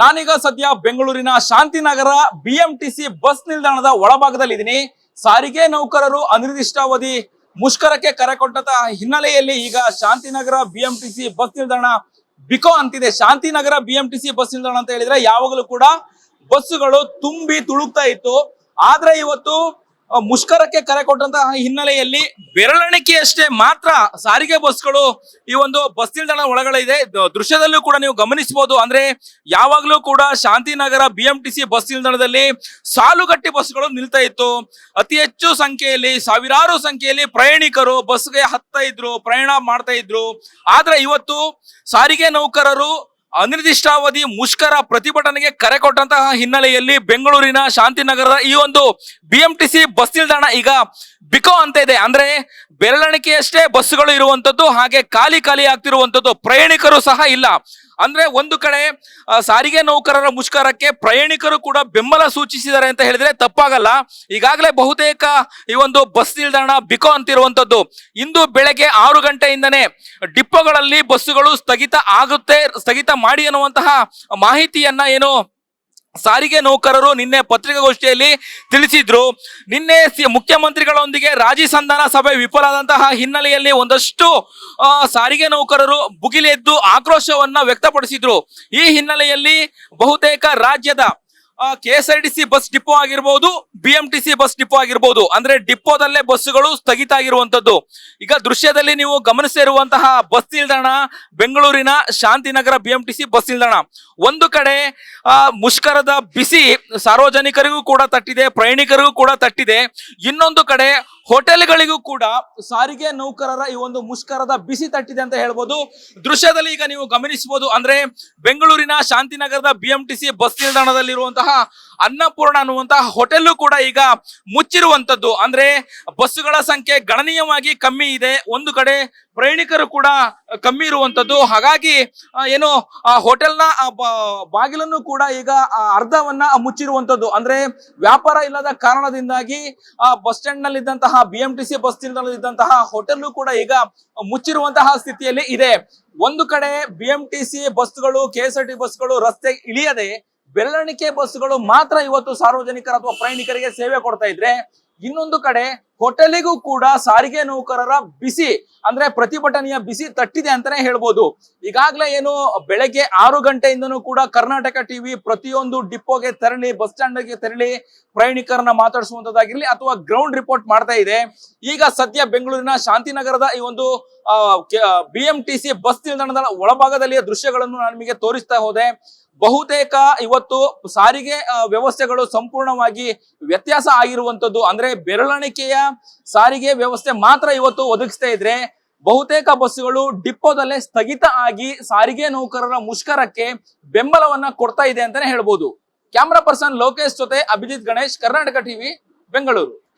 ನಾನೀಗ ಸದ್ಯ ಬೆಂಗಳೂರಿನ ಶಾಂತಿನಗರ ಬಿಎಂಟಿಸಿ ಬಸ್ ನಿಲ್ದಾಣದ ಒಳಭಾಗದಲ್ಲಿ ಇದ್ದೀನಿ. ಸಾರಿಗೆ ನೌಕರರು ಅನಿರ್ದಿಷ್ಟಾವಧಿ ಮುಷ್ಕರಕ್ಕೆ ಕರೆ ಕೊಟ್ಟಂತ ಹಿನ್ನೆಲೆಯಲ್ಲಿ ಈಗ ಶಾಂತಿನಗರ ಬಿಎಂಟಿಸಿ ಬಸ್ ನಿಲ್ದಾಣ ಬಿಕೋ ಅಂತಿದೆ. ಶಾಂತಿನಗರ ಬಿಎಂಟಿಸಿ ಬಸ್ ನಿಲ್ದಾಣ ಅಂತ ಹೇಳಿದ್ರೆ ಯಾವಾಗಲೂ ಕೂಡ ಬಸ್ಸುಗಳು ತುಂಬಿ ತುಳುಕ್ತಾ ಇತ್ತು. ಆದ್ರೆ ಇವತ್ತು ಮುಷ್ಕರಕ್ಕೆ ಕರೆ ಕೊಟ್ಟಂತಹ ಹಿನ್ನೆಲೆಯಲ್ಲಿ ಬೆರಳೆಣಿಕೆಯಷ್ಟೇ ಮಾತ್ರ ಸಾರಿಗೆ ಬಸ್ಗಳು ಈ ಒಂದು ಬಸ್ ನಿಲ್ದಾಣ ಒಳಗಡೆ ಇದೆ ದೃಶ್ಯದಲ್ಲೂ ಕೂಡ ನೀವು ಗಮನಿಸಬಹುದು. ಅಂದ್ರೆ ಯಾವಾಗಲೂ ಕೂಡ ಶಾಂತಿನಗರ ಬಿಎಂಟಿಸಿ ಬಸ್ ನಿಲ್ದಾಣದಲ್ಲಿ ಸಾಲುಗಟ್ಟಿ ಬಸ್ಗಳು ನಿಲ್ತಾ ಇತ್ತು. ಅತಿ ಹೆಚ್ಚು ಸಂಖ್ಯೆಯಲ್ಲಿ, ಸಾವಿರಾರು ಸಂಖ್ಯೆಯಲ್ಲಿ ಪ್ರಯಾಣಿಕರು ಬಸ್ಗೆ ಹತ್ತಾ ಇದ್ರು, ಪ್ರಯಾಣ ಮಾಡ್ತಾ ಇದ್ರು. ಆದ್ರೆ ಇವತ್ತು ಸಾರಿಗೆ ನೌಕರರು ಅನಿರ್ದಿಷ್ಟಾವಧಿ ಮುಷ್ಕರ ಪ್ರತಿಭಟನೆಗೆ ಕರೆ ಕೊಟ್ಟಂತಹ ಹಿನ್ನೆಲೆಯಲ್ಲಿ ಬೆಂಗಳೂರಿನ ಶಾಂತಿನಗರದ ಈ ಒಂದು ಬಿಎಂಟಿಸಿ ಬಸ್ ನಿಲ್ದಾಣ ಈಗ ಬಿಕೋ ಅಂತ ಇದೆ. ಅಂದ್ರೆ ಬೆರಳಣಿಕೆಯಷ್ಟೇ ಬಸ್ಸುಗಳು ಇರುವಂತದ್ದು, ಹಾಗೆ ಖಾಲಿ ಖಾಲಿ ಆಗ್ತಿರುವಂತದ್ದು ಪ್ರಯಾಣಿಕರು ಸಹ ಇಲ್ಲ. ಅಂದ್ರೆ ಒಂದು ಕಡೆ ಸಾರಿಗೆ ನೌಕರರ ಮುಷ್ಕರಕ್ಕೆ ಪ್ರಯಾಣಿಕರು ಕೂಡ ಬೆಂಬಲ ಸೂಚಿಸಿದ್ದಾರೆ ಅಂತ ಹೇಳಿದ್ರೆ ತಪ್ಪಾಗಲ್ಲ. ಈಗಾಗಲೇ ಬಹುತೇಕ ಈ ಒಂದು ಬಸ್ ನಿಲ್ದಾಣ ಬಿಕೋ ಅಂತಿರುವಂತದ್ದು. ಇಂದು ಬೆಳಗ್ಗೆ ಆರು ಗಂಟೆಯಿಂದನೇ ಡಿಪ್ಪೋಗಳಲ್ಲಿ ಬಸ್ಸುಗಳು ಸ್ಥಗಿತ ಆಗುತ್ತೆ, ಸ್ಥಗಿತ ಮಾಡಿ ಅನ್ನುವಂತಹ ಮಾಹಿತಿಯನ್ನ ಏನು ಸಾರಿಗೆ ನೌಕರರು ನಿನ್ನೆ ಪತ್ರಿಕಾಗೋಷ್ಠಿಯಲ್ಲಿ ತಿಳಿಸಿದ್ರು. ನಿನ್ನೆ ಮುಖ್ಯಮಂತ್ರಿಗಳೊಂದಿಗೆ ರಾಜಿ ಸಂಧಾನ ಸಭೆ ವಿಫಲಾದಂತಹ ಹಿನ್ನೆಲೆಯಲ್ಲಿ ಒಂದಷ್ಟು ಸಾರಿಗೆ ನೌಕರರು ಬುಗಿಲೆದ್ದು ಆಕ್ರೋಶವನ್ನ ವ್ಯಕ್ತಪಡಿಸಿದ್ರು. ಈ ಹಿನ್ನೆಲೆಯಲ್ಲಿ ಬಹುತೇಕ ರಾಜ್ಯದ K S R T C bus depot ಆಗಿರ್ಬೋದು B M T C bus depot ಆಗಿರ್ಬೋದು, ಅಂದ್ರೆ ಡಿಪೋದಲ್ಲೇ ಬಸ್ಸುಗಳು ಸ್ಥಗಿತ ಆಗಿರುವಂತದ್ದು ಈಗ ದೃಶ್ಯದಲ್ಲಿ ನೀವು ಗಮನಿಸಿರುವಂತಹ ಬಸ್ ನಿಲ್ದಾಣ, ಬೆಂಗಳೂರಿನ Shantinagar B M T C bus ನಿಲ್ದಾಣ. ಒಂದು ಕಡೆ ಮುಷ್ಕರದ ಬಿಸಿ ಸಾರ್ವಜನಿಕರಿಗೂ ಕೂಡ ತಟ್ಟಿದೆ, ಪ್ರಯಾಣಿಕರಿಗೂ ಕೂಡ ತಟ್ಟಿದೆ. ಇನ್ನೊಂದು ಕಡೆ ಹೋಟೆಲ್ಗಳಿಗೂ ಕೂಡ ಸಾರಿಗೆ ನೌಕರರ ಈ ಒಂದು ಮುಷ್ಕರದ ಬಿಸಿ ತಟ್ಟಿದೆ ಅಂತ ಹೇಳ್ಬೋದು. ದೃಶ್ಯದಲ್ಲಿ ಈಗ ನೀವು ಗಮನಿಸಬಹುದು, ಅಂದ್ರೆ ಬೆಂಗಳೂರಿನ ಶಾಂತಿನಗರದ B M T C bus ನಿಲ್ದಾಣದಲ್ಲಿರುವಂತಹ Annapurna ಅನ್ನುವಂತಹ ಹೋಟೆಲ್ ಕೂಡ ಈಗ ಮುಚ್ಚಿರುವಂತದ್ದು. ಅಂದ್ರೆ ಬಸ್ಸುಗಳ ಸಂಖ್ಯೆ ಗಣನೀಯವಾಗಿ ಕಮ್ಮಿ ಇದೆ. ಒಂದು ಕಡೆ ಪ್ರಯಾಣಿಕರು ಕೂಡ ಕಮ್ಮಿ ಇರುವಂತದ್ದು. ಹಾಗಾಗಿ ಏನು, ಆ, ಹೋಟೆಲ್ನ ಬಾಗಿಲನ್ನು ಕೂಡ ಈಗ ಅರ್ಧವನ್ನ ಮುಚ್ಚಿರುವಂತದ್ದು. ಅಂದ್ರೆ, ವ್ಯಾಪಾರ ಇಲ್ಲದ ಕಾರಣದಿಂದಾಗಿ, ಆ, ಬಸ್ ಸ್ಟ್ಯಾಂಡ್ನಲ್ಲಿ ಇದ್ದಂತಹ B M T C bus ನಿಲ್ದಾಣದಲ್ಲಿ ಇದ್ದಂತಹ ಹೋಟೆಲ್ ಕೂಡ ಈಗ ಮುಚ್ಚಿರುವಂತಹ ಸ್ಥಿತಿಯಲ್ಲಿ ಇದೆ. ಒಂದು ಕಡೆ ಬಿ ಎಂ ಟಿ ಸಿ ಬಸ್ಗಳು ಕೆ ಎಸ್ ಆರ್ ಟಿ ಬಸ್ಗಳು ರಸ್ತೆ ಇಳಿಯದೆ ಬೆರಳಿಕೆ ಬಸ್ಗಳು ಮಾತ್ರ ಇವತ್ತು ಸಾರ್ವಜನಿಕರ ಅಥವಾ ಪ್ರಯಾಣಿಕರಿಗೆ ಸೇವೆ ಕೊಡ್ತಾ ಇದ್ರೆ ಇನ್ನೊಂದು ಕಡೆ ಹೋಟೆಲಿಗೂ ಕೂಡ ಸಾರಿಗೆ ನೌಕರರ ಬಿಸಿ, ಅಂದ್ರೆ ಪ್ರತಿಭಟನೆಯ ಬಿಸಿ ತಟ್ಟಿದೆ ಅಂತಾನೆ ಹೇಳ್ಬೋದು. ಈಗಾಗಲೇ ಏನು ಬೆಳಗ್ಗೆ ಆರು ಗಂಟೆಯಿಂದನೂ ಕೂಡ ಕರ್ನಾಟಕ ಟಿವಿ ಪ್ರತಿಯೊಂದು ಡಿಪೋಗೆ ತೆರಳಿ, ಬಸ್ ಸ್ಟ್ಯಾಂಡ್ಗೆ ತೆರಳಿ ಪ್ರಯಾಣಿಕರನ್ನ ಮಾತಾಡಿಸುವಂತದ್ದಾಗಿರ್ಲಿ ಅಥವಾ ಗ್ರೌಂಡ್ ರಿಪೋರ್ಟ್ ಮಾಡ್ತಾ ಇದೆ. ಈಗ ಸದ್ಯ ಬೆಂಗಳೂರಿನ ಶಾಂತಿನಗರದ ಈ ಒಂದು ಬಿ ಎಂ ಟಿ ಬಸ್ ನಿಲ್ದಾಣದ ಒಳಭಾಗದಲ್ಲಿಯ ದೃಶ್ಯಗಳನ್ನು ನಾನು ನಿಮಗೆ ತೋರಿಸ್ತಾ ಹೋದೆ. ಬಹುತೇಕ ಇವತ್ತು ಸಾರಿಗೆ ವ್ಯವಸ್ಥೆಗಳು ಸಂಪೂರ್ಣವಾಗಿ ವ್ಯತ್ಯಾಸ ಆಗಿರುವಂತದ್ದು. ಅಂದ್ರೆ ಬೆರಳಣಿಕೆಯ ಸಾರಿಗೆ ವ್ಯವಸ್ಥೆ ಮಾತ್ರ ಇವತ್ತು ಒದಗಿಸ್ತಾ ಇದ್ರೆ ಬಹುತೇಕ ಬಸ್ಸುಗಳು ಡಿಪೋದಲ್ಲೇ ಸ್ಥಗಿತ ಆಗಿ ಸಾರಿಗೆ ನೌಕರರ ಮುಷ್ಕರಕ್ಕೆ ಬೆಂಬಲವನ್ನ ಕೊಡ್ತಾ ಇದೆ ಅಂತಾನೆ ಹೇಳ್ಬೋದು. ಕ್ಯಾಮ್ರಾ ಪರ್ಸನ್ ಲೋಕೇಶ್ ಜೊತೆ ಅಭಿಜಿತ್ ಗಣೇಶ್, ಕರ್ನಾಟಕ ಟಿವಿ, ಬೆಂಗಳೂರು.